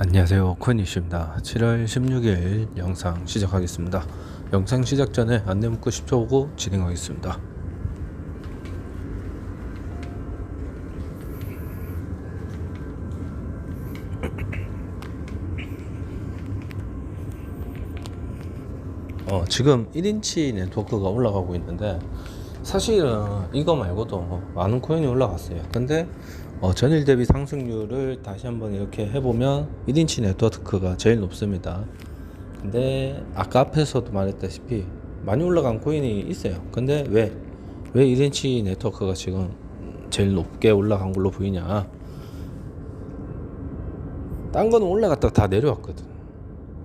안녕하세요. 코니씨입니다. 7월 16일 영상 시작하겠습니다. 영상 시작 전에 안내 문구 10초 보고 진행하겠습니다. 어, 지금 1인치 네트워크가 올라가고 있는데 사실은 이거 말고도 많은 코인이 올라갔어요. 근데 어, 전일 대비 상승률을 다시 한번 이렇게 해보면 1인치 네트워크가 제일 높습니다. 근데 아까 앞에서도 말했다시피 많이 올라간 코인이 있어요. 근데 왜? 왜 1인치 네트워크가 지금 제일 높게 올라간 걸로 보이냐? 딴 거는 올라갔다가 다 내려왔거든.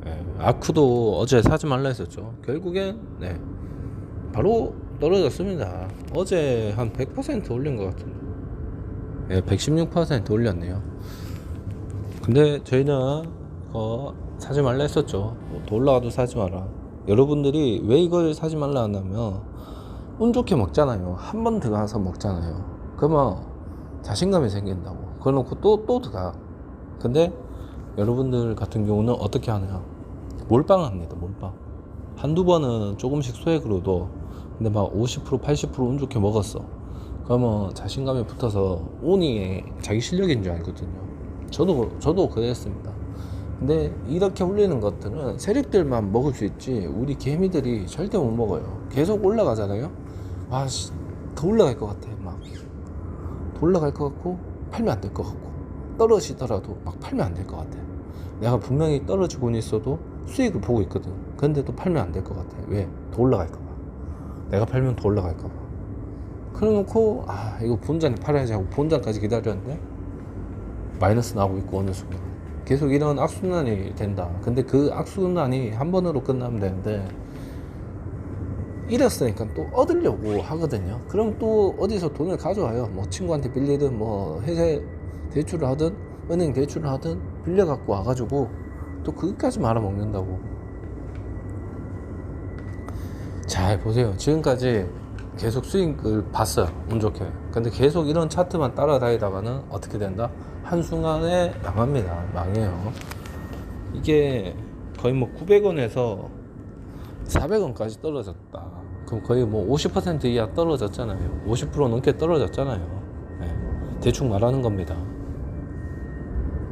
예, 아쿠도 어제 사지 말라 했었죠. 결국엔 네 바로 떨어졌습니다. 어제 한 100% 올린 것 같은데. 예, 116% 올렸네요. 근데 저희는 어, 사지 말라 했었죠. 뭐더 올라가도 사지 마라. 여러분들이 왜 이걸 사지 말라 하냐면 운 좋게 먹잖아요. 한 번 들어가서 먹잖아요. 그러면 자신감이 생긴다고. 그래놓고 또 또 들어가. 근데 여러분들 같은 경우는 어떻게 하냐? 몰빵합니다. 몰빵. 한두 번은 조금씩 소액으로도 근데 막 50% 80%운 좋게 먹었어. 그러면 자신감이 붙어서 운이 자기 실력인 줄 알거든요. 저도 저도 그랬습니다. 근데 이렇게 올리는 것들은 세력들만 먹을 수 있지 우리 개미들이 절대 못 먹어요. 계속 올라가잖아요. 와, 씨, 더 올라갈 것 같아. 막. 더 올라갈 것 같고 팔면 안 될 것 같고 떨어지더라도 막 팔면 안 될 것 같아. 내가 분명히 떨어지고는 있어도 수익을 보고 있거든. 근데 또 팔면 안 될 것 같아. 왜? 더 올라갈까 봐. 내가 팔면 더 올라갈까 봐. 그래놓고 아 이거 본전 팔아야지 하고 본전까지 기다렸는데 마이너스 나오고 있고 어느 순간 계속 이런 악순환이 된다. 근데 그 악순환이 한 번으로 끝나면 되는데 잃었으니까 또 얻으려고 하거든요. 그럼 또 어디서 돈을 가져와요. 뭐 친구한테 빌리든 뭐 회사에 대출을 하든 은행 대출을 하든 빌려 갖고 와가지고 또 그것까지 말아먹는다고. 잘 보세요. 지금까지 계속 수익을 봤어요. 운 좋게. 근데 계속 이런 차트만 따라다니다가는 어떻게 된다? 한순간에 망합니다. 망해요. 이게 거의 뭐 900원에서 400원까지 떨어졌다. 그럼 거의 뭐 50% 이하 떨어졌잖아요. 50% 넘게 떨어졌잖아요. 네. 대충 말하는 겁니다.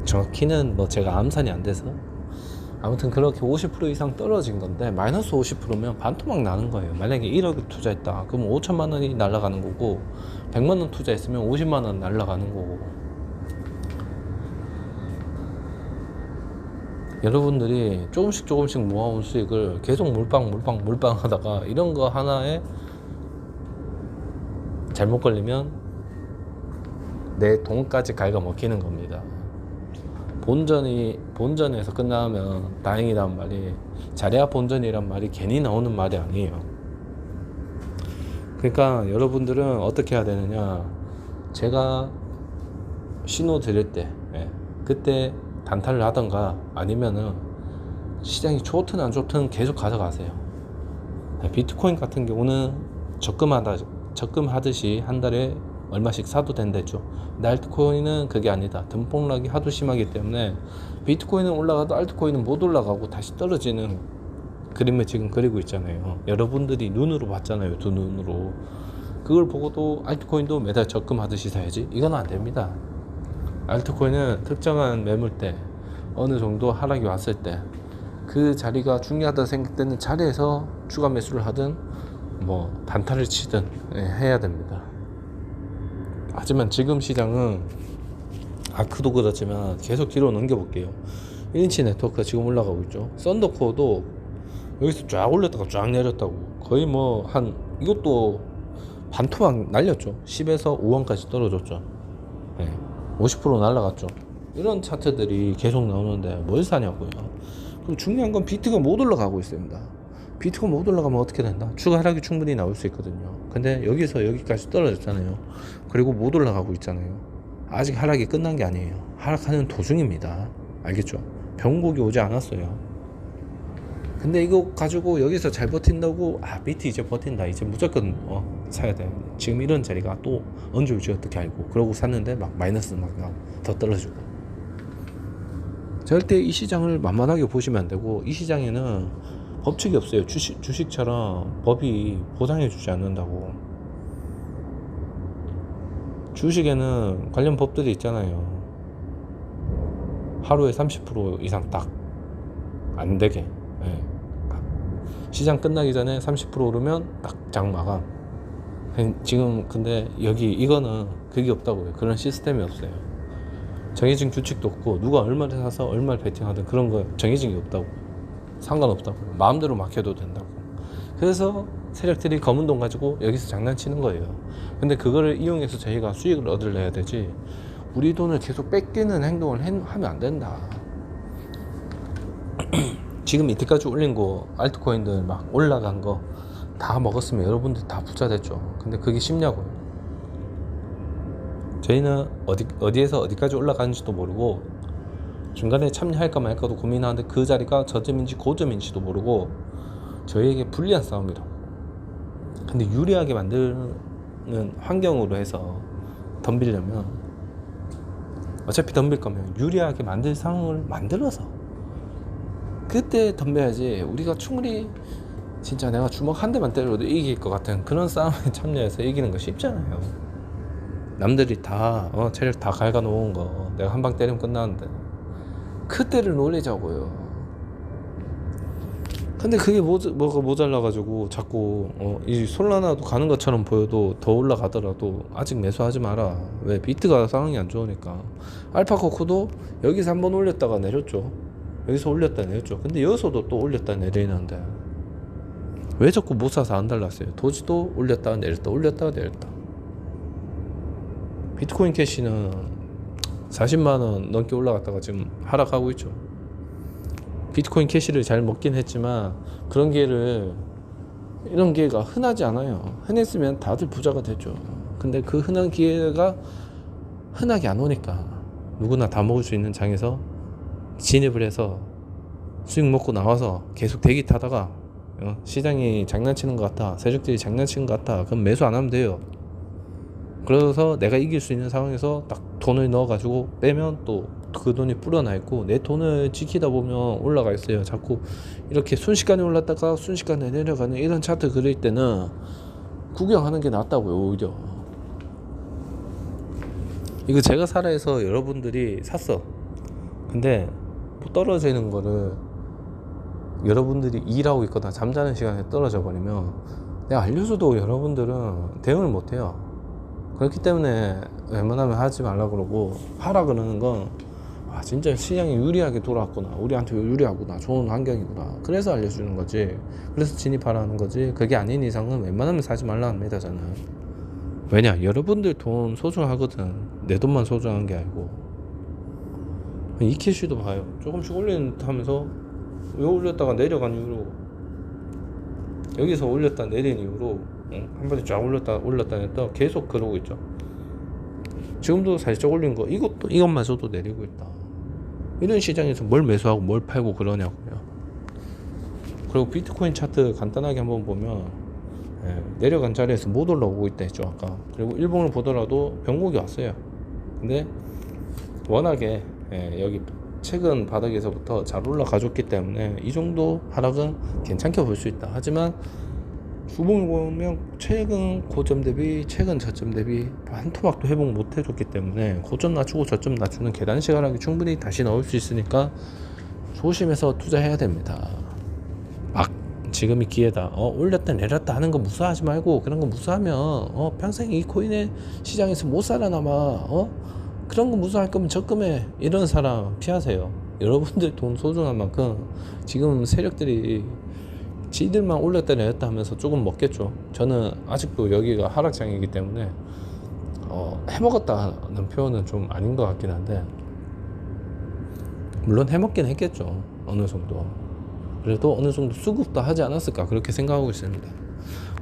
정확히는 뭐 제가 암산이 안 돼서 아무튼 그렇게 50% 이상 떨어진 건데 마이너스 50%면 반토막 나는 거예요. 만약에 1억을 투자했다. 그럼 5천만 원이 날아가는 거고 100만 원 투자했으면 50만 원 날아가는 거고 여러분들이 조금씩 조금씩 모아온 수익을 계속 몰빵 몰빵 몰빵 하다가 이런 거 하나에 잘못 걸리면 내 돈까지 갉아먹히는 겁니다. 본전이 본전에서 끝나면 다행이란 말이 자리야 본전이란 말이 괜히 나오는 말이 아니에요. 그러니까 여러분들은 어떻게 해야 되느냐? 제가 신호 드릴 때 예, 그때 단타를 하던가 아니면은 시장이 좋든 안 좋든 계속 가져가세요. 예, 비트코인 같은 경우는 적금하다 적금하듯이 한 달에 얼마씩 사도 된다죠. 근데 알트코인은 그게 아니다. 등폭락이 하도 심하기 때문에 비트코인은 올라가도 알트코인은 못 올라가고 다시 떨어지는 그림을 지금 그리고 있잖아요. 여러분들이 눈으로 봤잖아요. 두 눈으로. 그걸 보고도 알트코인도 매달 적금하듯이 사야지. 이건 안 됩니다. 알트코인은 특정한 매물대 어느 정도 하락이 왔을 때 그 자리가 중요하다 생각되는 자리에서 추가 매수를 하든 뭐 단타를 치든 예, 해야 됩니다. 하지만 지금 시장은 아크도 그렇지만 계속 뒤로 넘겨볼게요. 1인치 네트워크가 지금 올라가고 있죠. 썬더코어도 여기서 쫙 올렸다가 쫙 내렸다고 거의 뭐 한 이것도 반토막 날렸죠. 10에서 5원까지 떨어졌죠. 네. 50% 날라갔죠. 이런 차트들이 계속 나오는데 뭘 사냐고요. 그럼 중요한 건 비트가 못 올라가고 있습니다. 비트가 못 올라가면 어떻게 된다? 추가 하락이 충분히 나올 수 있거든요. 근데 여기서 여기까지 떨어졌잖아요. 그리고 못 올라가고 있잖아요. 아직 하락이 끝난 게 아니에요. 하락하는 도중입니다. 알겠죠? 변곡이 오지 않았어요. 근데 이거 가지고 여기서 잘 버틴다고 아 비트 이제 버틴다 이제 무조건 어, 사야 돼 지금 이런 자리가 또 언제 올지 어떻게 알고 그러고 샀는데 막 마이너스 막더 떨어지고 절대 이 시장을 만만하게 보시면 안 되고 이 시장에는 법칙이 없어요. 주식 주식처럼 법이 보장해 주지 않는다고. 주식에는 관련 법들이 있잖아요. 하루에 30% 이상 딱 안 되게. 예. 시장 끝나기 전에 30% 오르면 딱 장 마감. 지금 근데 여기 이거는 그게 없다고요. 그런 시스템이 없어요. 정해진 규칙도 없고 누가 얼마를 사서 얼마를 베팅하든 그런 거 정해진 게 없다고. 상관없다고. 마음대로 막혀도 된다고. 그래서 세력들이 검은 돈 가지고 여기서 장난치는 거예요. 근데 그거를 이용해서 저희가 수익을 얻으려야 되지. 우리 돈을 계속 뺏기는 행동을 해- 하면 안 된다. 지금 이때까지 올린 거 알트코인들 막 올라간 거 다 먹었으면 여러분들 다 부자 됐죠. 근데 그게 쉽냐고요. 저희는 어디 어디에서 어디까지 올라가는지도 모르고 중간에 참여할까 말까도 고민하는데 그 자리가 저점인지 고점인지도 모르고 저희에게 불리한 싸움이라고. 근데 유리하게 만드는 환경으로 해서 덤비려면 어차피 덤빌 거면 유리하게 만들 상황을 만들어서 그때 덤벼야지 우리가 충분히 진짜 내가 주먹 한 대만 때려도 이길 것 같은 그런 싸움에 참여해서 이기는 거 쉽잖아요 남들이 다 어, 체력 다 갉아놓은 거 내가 한 방 때리면 끝나는데 그때를 노리자고요. 근데 그게 모자, 뭐가 모자라가지고 자꾸 어, 이 솔라나도 가는 것처럼 보여도 더 올라가더라도 아직 매수하지 마라. 왜? 비트가 상황이 안 좋으니까. 알파 코코도 여기서 한번 올렸다가 내렸죠. 여기서 올렸다 내렸죠. 근데 여기서도 또 올렸다 내리는데. 왜 자꾸 못 사서 안 달랐어요? 도지도 올렸다가 내렸다 올렸다가 내렸다. 비트코인 캐시는 40만 원 넘게 올라갔다가 지금 하락하고 있죠 비트코인 캐시를 잘 먹긴 했지만 그런 기회를 이런 기회가 흔하지 않아요. 흔했으면 다들 부자가 됐죠. 근데 그 흔한 기회가 흔하게 안 오니까 누구나 다 먹을 수 있는 장에서 진입을 해서 수익 먹고 나와서 계속 대기 타다가 어, 시장이 장난치는 것 같아 세력들이 장난치는 것 같아 그럼 매수 안 하면 돼요 그래서 내가 이길 수 있는 상황에서 딱 돈을 넣어가지고 빼면 또 그 돈이 불어나 있고 내 돈을 지키다 보면 올라가 있어요. 자꾸 이렇게 순식간에 올랐다가 순식간에 내려가는 이런 차트 그릴 때는 구경하는 게 낫다고요. 오히려 이거 제가 살아해서 여러분들이 샀어. 근데 뭐 떨어지는 거를 여러분들이 일하고 있거나 잠자는 시간에 떨어져 버리면 내가 알려줘도 여러분들은 대응을 못 해요. 그렇기 때문에 웬만하면 하지 말라 그러고 하라 그러는 건 아, 진짜 시장이 유리하게 돌아왔구나. 우리한테 유리하구나. 좋은 환경이구나. 그래서 알려주는 거지. 그래서 진입하라는 거지. 그게 아닌 이상은 웬만하면 사지 말라 합니다, 저는. 왜냐? 여러분들 돈 소중하거든. 내 돈만 소중한 게 아니고. 이캐시도 봐요. 조금씩 듯 하면서 왜 올렸다가 내려간 이후로 여기서 올렸다 내린 이후로 응? 한 번에 쫙 올렸다 올렸다 냈다 계속 그러고 있죠. 지금도 살짝 올린 거 이것도 이것마저도 내리고 있다. 이런 시장에서 뭘 매수하고 뭘 팔고 그러냐고요. 그리고 비트코인 차트 간단하게 한번 보면 예, 내려간 자리에서 못 올라오고 있다 했죠 아까. 그리고 일봉을 보더라도 변곡이 왔어요. 근데 워낙에 예, 여기 최근 바닥에서부터 잘 올라가줬기 때문에 이 정도 하락은 괜찮게 볼 수 있다. 하지만 주봉을 보면 최근 고점 대비 최근 저점 대비 한 토막도 회복 못 해줬기 때문에 고점 낮추고 저점 낮추는 계단식 하락이 충분히 다시 나올 수 있으니까 조심해서 투자해야 됩니다. 막 지금이 기회다. 어 올렸다 내렸다 하는 거 무서워하지 말고 그런 거 무서워하면 어 평생 이 코인의 시장에서 못 살아남아. 어 그런 거 무서워할 거면 적금해 이런 사람 피하세요. 여러분들 돈 소중한 만큼 지금 세력들이 지들만 올렸다 내렸다 하면서 조금 먹겠죠. 저는 아직도 여기가 하락장이기 때문에 어, 해먹었다는 표현은 좀 아닌 것 같긴 한데 물론 해먹긴 했겠죠. 어느 정도. 그래도 어느 정도 수급도 하지 않았을까 그렇게 생각하고 있습니다.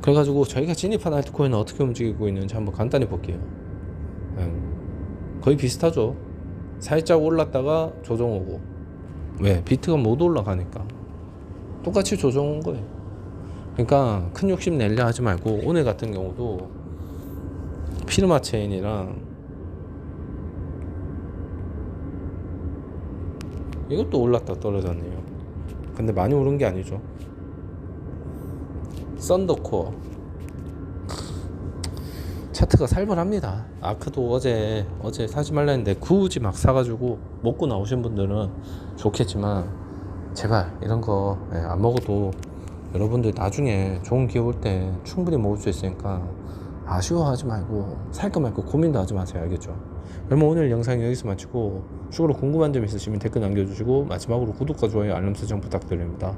그래가지고 저희가 진입한 알트코인은 어떻게 움직이고 있는지 한번 간단히 볼게요. 음, 거의 비슷하죠. 살짝 올랐다가 조정 오고 왜 비트가 못 올라가니까 똑같이 조정 온 거예요. 그러니까 큰 욕심 내려 하지 말고 오늘 같은 경우도 피르마 체인이랑 이것도 올랐다 떨어졌네요. 근데 많이 오른 게 아니죠. 썬더코어. 차트가 살벌합니다. 아크도 어제 어제 사지 말라 했는데 굳이 막 사가지고 먹고 나오신 분들은 좋겠지만 제발 이런 거 안 먹어도 여러분들 나중에 좋은 기회 올 때 충분히 먹을 수 있으니까 아쉬워하지 말고 살까 말까 고민도 하지 마세요 알겠죠? 그러면 오늘 영상 여기서 마치고 추가로 궁금한 점 있으시면 댓글 남겨주시고 마지막으로 구독과 좋아요 알람 설정 부탁드립니다